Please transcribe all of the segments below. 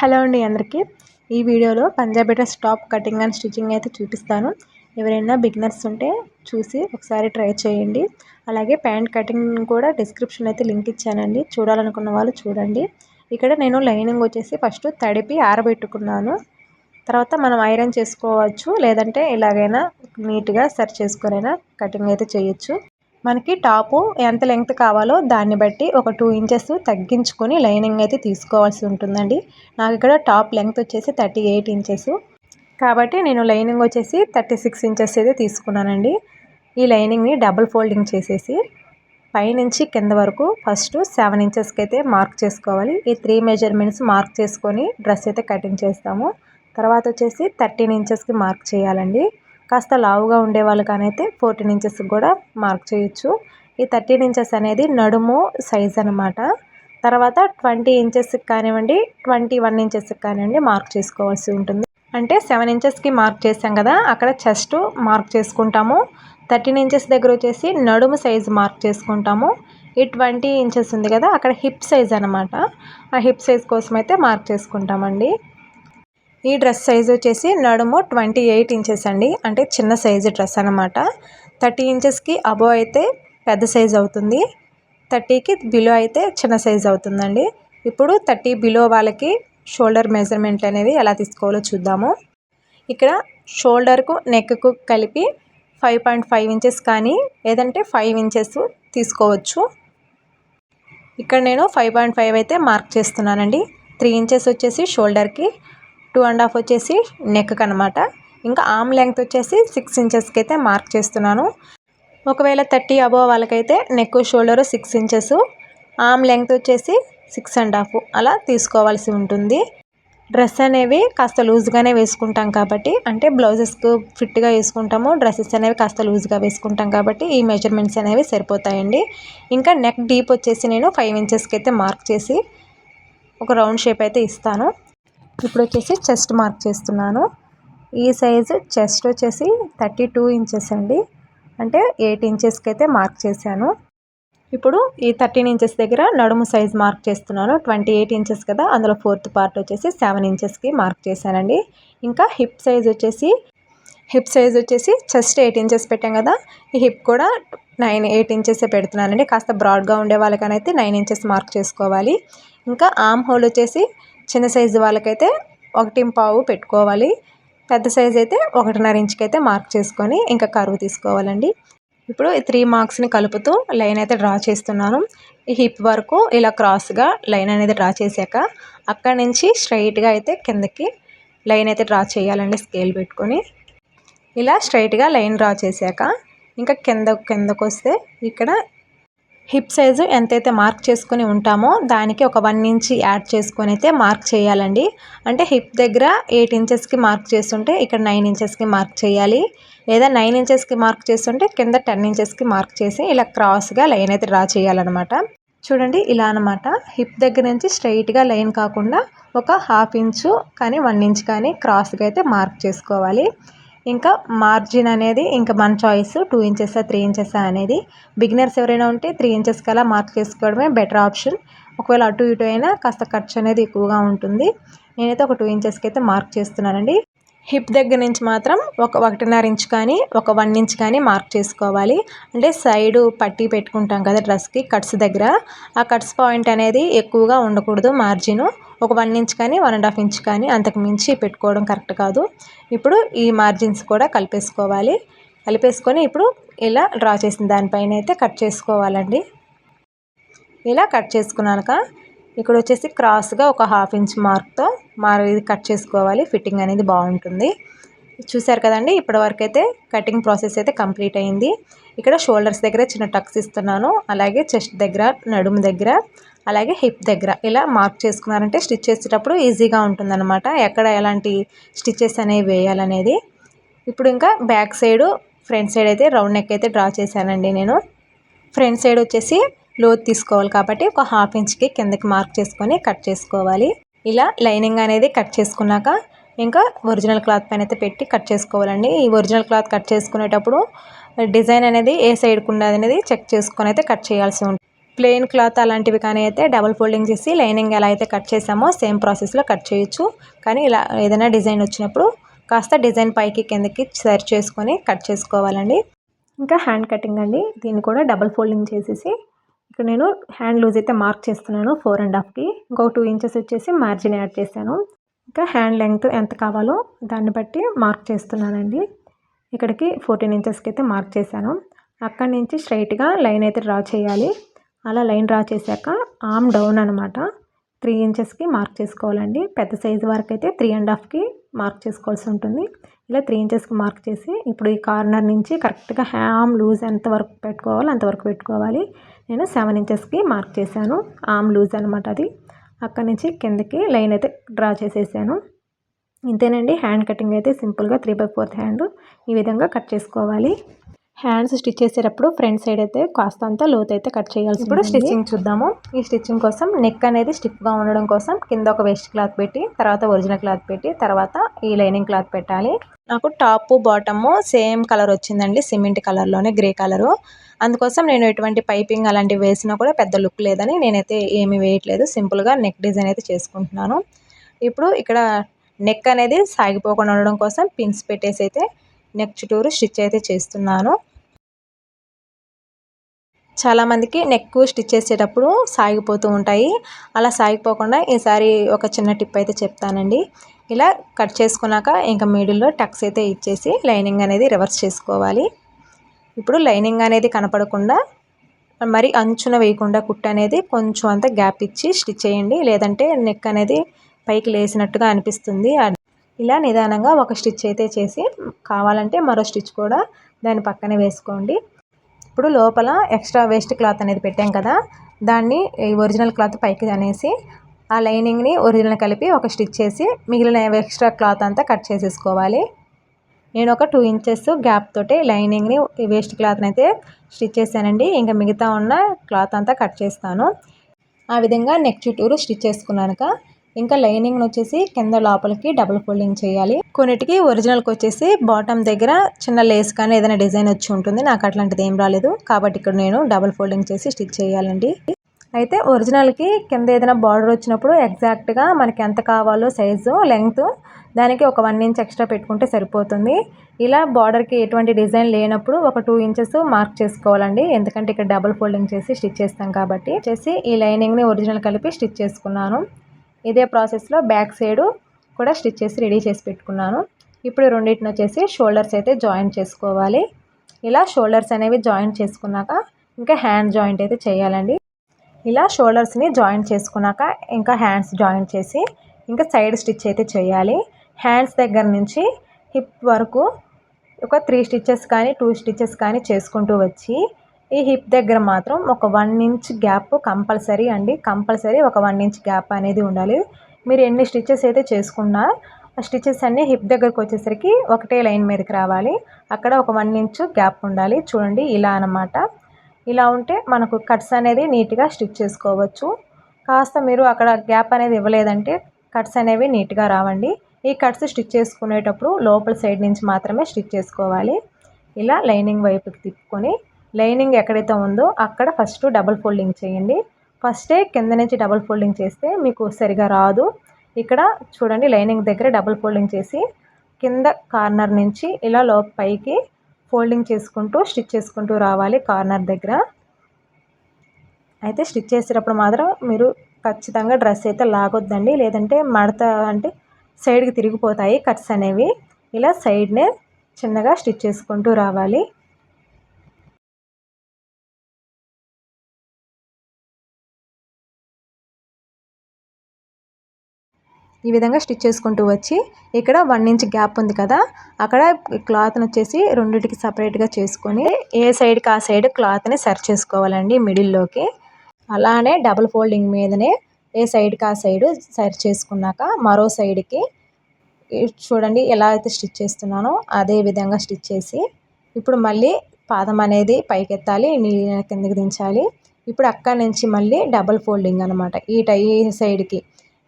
Hello అండి అందరికీ. ఈ వీడియోలో Punjabi dress top cutting and stitching అయితే చూపిస్తాను. ఎవరైనా బిగినర్స్ ఉంటే చూసి ఒకసారి ట్రై చేయండి. అలాగే ప్యాంట్ కటింగ్ కూడా డిస్క్రిప్షన్ అయితే లింక్ ఇచ్చానండి. చూడాలనుకున్న వాళ్ళు చూడండి. ఇక్కడ నేను లైనింగ్ వచ్చేసి ఫస్ట్ తడిపి ఆరబెట్టుకున్నాను. తర్వాత మనం ఐరన్ చేసుకోవచ్చు లేదంటే ఇలాగైనా నీట్గా సర్చ్ చేసుకునైనా కటింగ్ అయితే చేయొచ్చు. మనకి టాపు ఎంత లెంగ్త్ కావాలో దాన్ని బట్టి ఒక టూ ఇంచెస్ తగ్గించుకొని లైనింగ్ అయితే తీసుకోవాల్సి ఉంటుందండి. నాకు ఇక్కడ టాప్ లెంగ్త్ వచ్చేసి థర్టీ ఎయిట్ ఇంచెస్. కాబట్టి నేను లైనింగ్ వచ్చేసి థర్టీ సిక్స్ ఇంచెస్ అయితే తీసుకున్నానండి. ఈ లైనింగ్ని డబుల్ ఫోల్డింగ్ చేసేసి పైనుంచి కింద వరకు ఫస్ట్ సెవెన్ ఇంచెస్కి అయితే మార్క్ చేసుకోవాలి. ఈ త్రీ మెజర్మెంట్స్ మార్క్ చేసుకొని డ్రెస్ అయితే కటింగ్ చేస్తాము. తర్వాత వచ్చేసి థర్టీన్ ఇంచెస్కి మార్క్ చేయాలండి. కాస్త లావుగా ఉండే వాళ్ళకనైతే ఫోర్టీన్ ఇంచెస్ కూడా మార్క్ చేయొచ్చు. ఈ థర్టీన్ ఇంచెస్ అనేది నడుము సైజ్ అనమాట తర్వాత ట్వంటీ ఇంచెస్కి కానివ్వండి ట్వంటీ వన్ ఇంచెస్కి కానివ్వండి మార్క్ చేసుకోవాల్సి ఉంటుంది. అంటే సెవెన్ ఇంచెస్కి మార్క్ చేసాం కదా అక్కడ చెస్ట్ మార్క్ చేసుకుంటాము. థర్టీన్ ఇంచెస్ దగ్గర వచ్చేసి నడుము సైజ్ మార్క్ చేసుకుంటాము. ఈ ట్వంటీ ఇంచెస్ ఉంది కదా అక్కడ హిప్ సైజ్ అనమాట ఆ హిప్ సైజ్ కోసం అయితే మార్క్ చేసుకుంటామండి. ఈ డ్రెస్ సైజ్ వచ్చేసి నడుము ట్వంటీ ఎయిట్ ఇంచెస్ అండి. అంటే చిన్న సైజు డ్రెస్ అనమాట థర్టీ ఇంచెస్కి అబో అయితే పెద్ద సైజ్ అవుతుంది. థర్టీకి బిలో అయితే చిన్న సైజ్ అవుతుందండి. ఇప్పుడు థర్టీ బిలో వాళ్ళకి షోల్డర్ మెజర్మెంట్ అనేది ఎలా తీసుకోవాలో చూద్దాము. ఇక్కడ షోల్డర్కు నెక్కు కలిపి ఫైవ్ పాయింట్ ఫైవ్ ఇంచెస్ కానీ లేదంటే ఫైవ్ ఇంచెస్ తీసుకోవచ్చు. ఇక్కడ నేను ఫైవ్ పాయింట్ ఫైవ్ అయితే మార్క్ చేస్తున్నానండి. త్రీ ఇంచెస్ వచ్చేసి షోల్డర్కి టూ అండ్ హాఫ్ వచ్చేసి నెక్ అనమాట ఇంకా ఆమ్ లెంగ్త్ వచ్చేసి సిక్స్ ఇంచెస్కి అయితే మార్క్ చేస్తున్నాను. ఒకవేళ థర్టీ అబోవ్ వాళ్ళకైతే neck shoulder six inches arm length వచ్చేసి సిక్స్ అండ్ హాఫ్ అలా తీసుకోవాల్సి ఉంటుంది. డ్రెస్ అనేవి కాస్త లూజ్గానే వేసుకుంటాం కాబట్టి అంటే బ్లౌజెస్కు ఫిట్గా వేసుకుంటాము డ్రెస్సెస్ అనేవి కాస్త లూజ్గా వేసుకుంటాం కాబట్టి ఈ మెజర్మెంట్స్ అనేవి సరిపోతాయండి. ఇంకా నెక్ డీప్ వచ్చేసి నేను ఫైవ్ ఇంచెస్కి అయితే మార్క్ చేసి ఒక రౌండ్ షేప్ అయితే ఇస్తాను. ఇప్పుడు వచ్చేసి చెస్ట్ మార్క్ చేస్తున్నాను. ఈ సైజు చెస్ట్ వచ్చేసి థర్టీ టూ ఇంచెస్ అండి. అంటే ఎయిట్ ఇంచెస్కి అయితే మార్క్ చేశాను. ఇప్పుడు ఈ థర్టీన్ ఇంచెస్ దగ్గర నడుము సైజ్ మార్క్ చేస్తున్నాను. ట్వంటీ ఎయిట్ ఇంచెస్ కదా అందులో ఫోర్త్ పార్ట్ వచ్చేసి సెవెన్ ఇంచెస్కి మార్క్ చేశానండి. ఇంకా హిప్ సైజ్ వచ్చేసి హిప్ సైజ్ వచ్చేసి చెస్ట్ ఎయిట్ ఇంచెస్ పెట్టాం కదా ఈ హిప్ కూడా నైన్ ఎయిట్ ఇంచెస్ పెడుతున్నానండి. కాస్త బ్రాడ్గా ఉండే వాళ్ళకనైతే నైన్ ఇంచెస్ మార్క్ చేసుకోవాలి. ఇంకా ఆమ్ హోల్ వచ్చేసి చిన్న సైజు వాళ్ళకైతే ఒకటి పావు పెట్టుకోవాలి. పెద్ద సైజ్ అయితే ఒకటిన్నర ఇంచుకి అయితే మార్క్ చేసుకొని ఇంకా కరువు తీసుకోవాలండి. ఇప్పుడు ఈ త్రీ మార్క్స్ని కలుపుతూ లైన్ అయితే డ్రా చేస్తున్నాను. ఈ హిప్ వరకు ఇలా క్రాస్గా లైన్ అనేది డ్రా చేశాక అక్కడి నుంచి స్ట్రైట్గా అయితే కిందకి లైన్ అయితే డ్రా చేయాలండి స్కేల్ పెట్టుకొని. ఇలా స్ట్రైట్గా లైన్ డ్రా చేశాక ఇంకా కింద కిందకు వస్తే ఇక్కడ హిప్ సైజు ఎంతైతే మార్క్ చేసుకుని ఉంటామో దానికి ఒక వన్ ఇంచ్ యాడ్ చేసుకొని అయితే మార్క్ చేయాలండి. అంటే హిప్ దగ్గర ఎయిట్ ఇంచెస్కి మార్క్ చేస్తుంటే ఇక్కడ నైన్ ఇంచెస్కి మార్క్ చేయాలి. లేదా నైన్ ఇంచెస్కి మార్క్ చేస్తుంటే కింద టెన్ ఇంచెస్కి మార్క్ చేసి ఇలా క్రాస్గా లైన్ అయితే డ్రా చేయాలన్నమాట. చూడండి ఇలా అనమాట హిప్ దగ్గర నుంచి స్ట్రైట్గా లైన్ కాకుండా ఒక హాఫ్ ఇంచు కానీ వన్ ఇంచ్ కానీ క్రాస్గా అయితే మార్క్ చేసుకోవాలి. ఇంకా మార్జిన్ అనేది ఇంకా మన choice two inches three inches అనేది బిగినర్స్ ఎవరైనా ఉంటే త్రీ ఇంచెస్ కలా మార్క్ చేసుకోవడమే బెటర్ ఆప్షన్ ఒకవేళ అటు ఇటు అయినా కాస్త ఖర్చు అనేది ఎక్కువగా ఉంటుంది. నేనైతే ఒక టూ ఇంచెస్కి అయితే మార్క్ చేస్తున్నానండి. హిప్ దగ్గర నుంచి మాత్రం ఒక ఒకటిన్నర ఇంచ్ కానీ ఒక వన్ ఇంచ్ కానీ మార్క్ చేసుకోవాలి. అంటే సైడు పట్టి పెట్టుకుంటాం కదా డ్రెస్కి కట్స్ దగ్గర. ఆ కట్స్ పాయింట్ అనేది ఎక్కువగా ఉండకూడదు మార్జిన్ ఒక వన్ ఇంచ్ కానీ వన్ అండ్ హాఫ్ ఇంచ్ కానీ అంతకు మించి పెట్టుకోవడం కరెక్ట్ కాదు. ఇప్పుడు ఈ మార్జిన్స్ కూడా కలిపేసుకోవాలి. కలిపేసుకొని ఇప్పుడు ఇలా డ్రా చేసిన దానిపైన అయితే కట్ చేసుకోవాలండి. ఇలా కట్ చేసుకున్నాక ఇక్కడ వచ్చేసి క్రాస్గా ఒక హాఫ్ ఇంచ్ మార్క్తో మార్ ఇది కట్ చేసుకోవాలి. ఫిట్టింగ్ అనేది బాగుంటుంది. చూసారు కదండి ఇప్పటి వరకు అయితే కటింగ్ ప్రాసెస్ అయితే కంప్లీట్ అయింది. ఇక్కడ షోల్డర్స్ దగ్గర చిన్న టక్స్ ఇస్తున్నాను అలాగే చెస్ట్ దగ్గర నడుము దగ్గర అలాగే హిప్ దగ్గర. ఇలా మార్క్ చేసుకున్నారంటే స్టిచ్ చేసేటప్పుడు ఈజీగా ఉంటుందన్నమాట. ఎక్కడ ఎలాంటి స్టిచ్చెస్ అనేవి వేయాలనేది. ఇప్పుడు ఇంకా బ్యాక్ సైడ్ ఫ్రంట్ సైడ్ అయితే రౌండ్ నెక్ అయితే డ్రా చేశానండి నేను. ఫ్రంట్ సైడ్ వచ్చేసి లోత్ తీసుకోవాలి కాబట్టి ఒక హాఫ్ ఇంచ్కి కిందకి మార్క్ చేసుకొని కట్ చేసుకోవాలి. ఇలా లైనింగ్ అనేది కట్ చేసుకున్నాక ఇంకా ఒరిజినల్ క్లాత్ పైన అయితే పెట్టి కట్ చేసుకోవాలండి. ఈ ఒరిజినల్ క్లాత్ కట్ చేసుకునేటప్పుడు డిజైన్ అనేది ఏ సైడ్కి ఉన్నది అనేది చెక్ చేసుకొని అయితే కట్ చేయాల్సి ఉంటుంది. ప్లెయిన్ క్లాత్ అలాంటివి కానీ అయితే డబుల్ ఫోల్డింగ్ చేసి లైనింగ్ ఎలా అయితే కట్ చేసామో సేమ్ ప్రాసెస్లో కట్ చేయొచ్చు. కానీ ఇలా ఏదైనా డిజైన్ వచ్చినప్పుడు కాస్త డిజైన్ పైకి కిందకి సరి చేసుకొని కట్ చేసుకోవాలండి. ఇంకా హ్యాండ్ కటింగ్ అండి. దీన్ని కూడా డబుల్ ఫోల్డింగ్ చేసేసి ఇక్కడ నేను హ్యాండ్ లూజ్ అయితే మార్క్ చేస్తున్నాను ఫోర్ అండ్ హాఫ్కి ఇంకొక టూ ఇంచెస్ వచ్చేసి మార్జిన్ యాడ్ చేశాను. ఇంకా హ్యాండ్ లెంగ్త్ ఎంత కావాలో దాన్ని బట్టి మార్క్ చేస్తున్నానండి. ఇక్కడికి ఫోర్టీన్ ఇంచెస్కి అయితే మార్క్ చేశాను. అక్కడి నుంచి స్ట్రైట్గా లైన్ అయితే డ్రా చేయాలి. అలా లైన్ డ్రా చేశాక ఆమ్ డౌన్ అనమాట త్రీ ఇంచెస్కి మార్క్ చేసుకోవాలండి. పెద్ద సైజు వరకు అయితే త్రీ అండ్ హాఫ్కి మార్క్ చేసుకోవాల్సి ఉంటుంది. ఇలా త్రీ ఇంచెస్కి మార్క్ చేసి ఇప్పుడు ఈ కార్నర్ నుంచి కరెక్ట్గా హ్యామ్ లూజ్ ఎంత వరకు పెట్టుకోవాలో అంతవరకు పెట్టుకోవాలి. నేను సెవెన్ ఇంచెస్కి మార్క్ చేశాను. ఆమ్ లూజ్ అనమాట అది. అక్కడి నుంచి కిందకి లైన్ అయితే డ్రా చేసేసాను. ఇంతేనండి. హ్యాండ్ కటింగ్ అయితే సింపుల్గా త్రీ బై ఫోర్త్ హ్యాండ్ ఈ విధంగా కట్ చేసుకోవాలి. హ్యాండ్స్ స్టిచ్ చేసేటప్పుడు ఫ్రంట్ సైడ్ అయితే కాస్త అంతా లోతు అయితే కట్ చేయాల్సి ఇప్పుడు స్టిచ్చింగ్ చూద్దాము. ఈ స్టిచ్చింగ్ కోసం నెక్ అనేది స్టిఫ్గా ఉండడం కోసం కింద ఒక వేస్ట్ క్లాత్ పెట్టి తర్వాత ఒరిజినల్ క్లాత్ పెట్టి తర్వాత ఈ లైనింగ్ క్లాత్ పెట్టాలి. నాకు టాప్ బాటమ్ సేమ్ కలర్ వచ్చిందండి సిమెంట్ కలర్లోనే గ్రే కలరు. అందుకోసం నేను ఎటువంటి పైపింగ్ అలాంటివి వేసినా కూడా పెద్ద లుక్ లేదని నేనైతే ఏమీ వేయట్లేదు. సింపుల్గా నెక్ డిజైన్ అయితే చేసుకుంటున్నాను. ఇప్పుడు ఇక్కడ నెక్ అనేది సాగిపోకుండా ఉండడం కోసం పిన్స్ పెట్టేసి అయితే నెక్ చుట్టూరు స్టిచ్ అయితే చేస్తున్నాను. చాలామందికి నెక్ స్టిచ్ చేసేటప్పుడు సాగిపోతూ ఉంటాయి. అలా సాగిపోకుండా ఈసారి ఒక చిన్న టిప్ అయితే చెప్తానండి. ఇలా కట్ చేసుకున్నాక ఇంకా మిడిల్లో టక్స్ అయితే ఇచ్చేసి లైనింగ్ అనేది రివర్స్ చేసుకోవాలి. ఇప్పుడు లైనింగ్ అనేది కనపడకుండా మరి అంచున వేయకుండా కుట్ట అనేది కొంచెం అంత గ్యాప్ ఇచ్చి స్టిచ్ చేయండి. లేదంటే నెక్ అనేది పైకి లేసినట్టుగా అనిపిస్తుంది. ఇలా నిదానంగా ఒక స్టిచ్ అయితే చేసి కావాలంటే మరో స్టిచ్ కూడా దాని పక్కనే వేసుకోండి. ఇప్పుడు లోపల ఎక్స్ట్రా వేస్ట్ క్లాత్ అనేది పెట్టాం కదా దాన్ని ఒరిజినల్ క్లాత్ పైకి అనేసి ఆ లైనింగ్ని ఒరిజినల్ కలిపి ఒక స్టిచ్ చేసి మిగిలిన ఎక్స్ట్రా క్లాత్ అంతా కట్ చేసేసుకోవాలి. నేను ఒక టూ ఇంచెస్ గ్యాప్ తోటి లైనింగ్ని వేస్ట్ క్లాత్ని అయితే స్టిచ్ చేశానండి. ఇంకా మిగతా ఉన్న క్లాత్ అంతా కట్ చేస్తాను. ఆ విధంగా నెక్ చుట్టూరు స్టిచ్ చేసుకున్నాక ఇంకా లైనింగ్ వచ్చేసి కింద లోపలికి డబుల్ ఫోల్డింగ్ చేయాలి. కొన్నిటికి ఒరిజినల్కి వచ్చేసి బాటమ్ దగ్గర చిన్న లేస్ కానీ ఏదైనా డిజైన్ వచ్చి ఉంటుంది. నాకు అట్లాంటిది ఏం రాలేదు. కాబట్టి ఇక్కడ నేను డబుల్ ఫోల్డింగ్ చేసి స్టిచ్ చేయాలండి. అయితే ఒరిజినల్కి కింద ఏదైనా బార్డర్ వచ్చినప్పుడు ఎగ్జాక్ట్గా మనకి ఎంత కావాలో సైజు లెంగ్త్ దానికి ఒక వన్ ఇంచ్ ఎక్స్ట్రా పెట్టుకుంటే సరిపోతుంది. ఇలా బార్డర్కి ఎటువంటి డిజైన్ లేనప్పుడు ఒక టూ ఇంచెస్ మార్క్ చేసుకోవాలండి. ఎందుకంటే ఇక్కడ డబుల్ ఫోల్డింగ్ చేసి స్టిచ్ చేస్తాం కాబట్టి. చేసి ఈ లైనింగ్ని ఒరిజినల్ కలిపి స్టిచ్ చేసుకున్నాను. ఇదే ప్రాసెస్లో బ్యాక్ సైడు కూడా స్టిచ్ చేసి రెడీ చేసి పెట్టుకున్నాను. ఇప్పుడు రెండింటిని వచ్చేసి షోల్డర్స్ అయితే జాయింట్ చేసుకోవాలి. ఇలా షోల్డర్స్ అనేవి జాయింట్ చేసుకున్నాక ఇంకా హ్యాండ్ జాయింట్ అయితే చేయాలండి. ఇలా షోల్డర్స్ని జాయింట్ చేసుకున్నాక ఇంకా హ్యాండ్స్ జాయింట్ చేసి ఇంకా సైడ్ స్టిచ్ అయితే చేయాలి. హ్యాండ్స్ దగ్గర నుంచి హిప్ వరకు ఒక త్రీ స్టిచ్చెస్ కానీ టూ స్టిచ్చెస్ కానీ చేసుకుంటూ వచ్చి ఈ హిప్ దగ్గర మాత్రం ఒక వన్ ఇంచ్ గ్యాప్ కంపల్సరీ అండి. కంపల్సరీ ఒక వన్ ఇంచ్ గ్యాప్ అనేది ఉండాలి. మీరు ఎన్ని స్టిచ్చెస్ అయితే చేసుకున్నా ఆ స్టిచ్చెస్ అన్నీ హిప్ దగ్గరకు వచ్చేసరికి ఒకటే లైన్ మీదకి రావాలి. అక్కడ ఒక వన్ ఇంచ్ గ్యాప్ ఉండాలి. చూడండి ఇలా అనమాట ఇలా ఉంటే మనకు కట్స్ అనేది నీట్గా స్టిచ్ చేసుకోవచ్చు. కాస్త మీరు అక్కడ గ్యాప్ అనేది ఇవ్వలేదంటే కట్స్ అనేవి నీట్గా రావండి. ఈ కట్స్ స్టిచ్ చేసుకునేటప్పుడు లోపల సైడ్ నుంచి మాత్రమే స్టిచ్ చేసుకోవాలి. ఇలా లైనింగ్ వైపుకి తిప్పుకొని లైనింగ్ ఎక్కడైతే ఉందో అక్కడ ఫస్ట్ డబుల్ ఫోల్డింగ్ చేయండి. ఫస్టే కింద నుంచి డబుల్ ఫోల్డింగ్ చేస్తే మీకు సరిగా రాదు. ఇక్కడ చూడండి లైనింగ్ దగ్గర డబుల్ ఫోల్డింగ్ చేసి కింద కార్నర్ నుంచి ఇలా లో పైకి ఫోల్డింగ్ చేసుకుంటూ స్టిచ్ చేసుకుంటూ రావాలి కార్నర్ దగ్గర. అయితే స్టిచ్ చేసేటప్పుడు మాత్రం మీరు ఖచ్చితంగా డ్రెస్ అయితే లాగొద్దండి. లేదంటే మడత అంటే సైడ్కి తిరిగిపోతాయి కట్స్ అనేవి. ఇలా సైడ్నే చిన్నగా స్టిచ్ చేసుకుంటూ రావాలి. ఈ విధంగా స్టిచ్ చేసుకుంటూ వచ్చి ఇక్కడ వన్ ఇంచ్ గ్యాప్ ఉంది కదా అక్కడ క్లాత్ని వచ్చేసి రెండింటికి సపరేట్గా చేసుకొని ఏ సైడ్కి ఆ సైడ్ క్లాత్ని సర్చ్ చేసుకోవాలండి మిడిల్లోకి. అలానే డబుల్ ఫోల్డింగ్ మీదనే ఏ సైడ్కి ఆ సైడ్ సర్చ్ చేసుకున్నాక మరో సైడ్కి చూడండి ఎలా అయితే స్టిచ్ చేస్తున్నానో అదే విధంగా స్టిచ్ చేసి ఇప్పుడు మళ్ళీ పాదం అనేది పైకెత్తాలి కిందకి దించాలి. ఇప్పుడు అక్కడి నుంచి మళ్ళీ డబల్ ఫోల్డింగ్ అనమాట ఈ టై సైడ్కి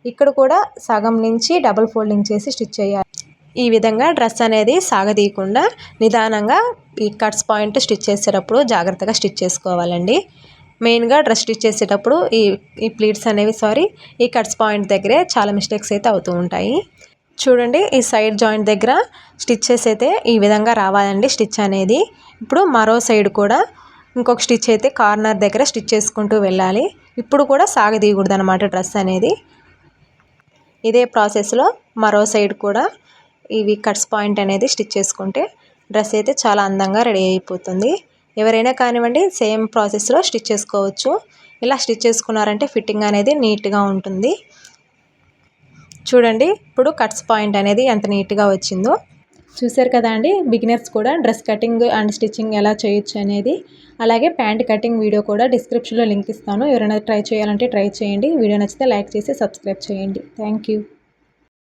ఇక్కడ కూడా సగం నుంచి డబుల్ ఫోల్డింగ్ చేసి స్టిచ్ చేయాలి. ఈ విధంగా డ్రెస్ అనేది సాగదీయకుండా నిదానంగా ఈ కట్స్ పాయింట్ స్టిచ్ చేసేటప్పుడు జాగ్రత్తగా స్టిచ్ చేసుకోవాలండి. మెయిన్గా డ్రెస్ స్టిచ్ చేసేటప్పుడు ఈ ఈ ప్లీట్స్ అనేవి సారీ ఈ కట్స్ పాయింట్ దగ్గరే చాలా మిస్టేక్స్ అయితే అవుతూ ఉంటాయి. చూడండి ఈ సైడ్ జాయింట్ దగ్గర స్టిచ్చెస్ అయితే ఈ విధంగా రావాలండి స్టిచ్ అనేది. ఇప్పుడు మరో సైడ్ కూడా ఇంకొక స్టిచ్ అయితే కార్నర్ దగ్గర స్టిచ్ చేసుకుంటూ వెళ్ళాలి. ఇప్పుడు కూడా సాగదీయకూడదు అనమాట డ్రెస్ అనేది. ఇదే ప్రాసెస్లో మరో సైడ్ కూడా ఇవి కట్స్ పాయింట్ అనేది స్టిచ్ చేసుకుంటే డ్రెస్ అయితే చాలా అందంగా రెడీ అయిపోతుంది. ఎవరైనా కానివ్వండి సేమ్ ప్రాసెస్లో స్టిచ్ చేసుకోవచ్చు. ఇలా స్టిచ్ చేసుకున్నారంటే ఫిట్టింగ్ అనేది నీట్గా ఉంటుంది. చూడండి ఇప్పుడు కట్స్ పాయింట్ అనేది ఎంత నీట్గా వచ్చిందో. చూసారు కదా అండి? బిగినర్స్ కూడా డ్రెస్ కటింగ్ అండ్ స్టిచ్చింగ్ ఎలా చేయొచ్చు అనేది. అలాగే ప్యాంట్ కటింగ్ వీడియో కూడా డిస్క్రిప్షన్లో లింక్ ఇస్తాను. ఎవరైనా ట్రై చేయాలంటే ట్రై చేయండి. వీడియో నచ్చితే లైక్ చేసి సబ్స్క్రైబ్ చేయండి. Thank you.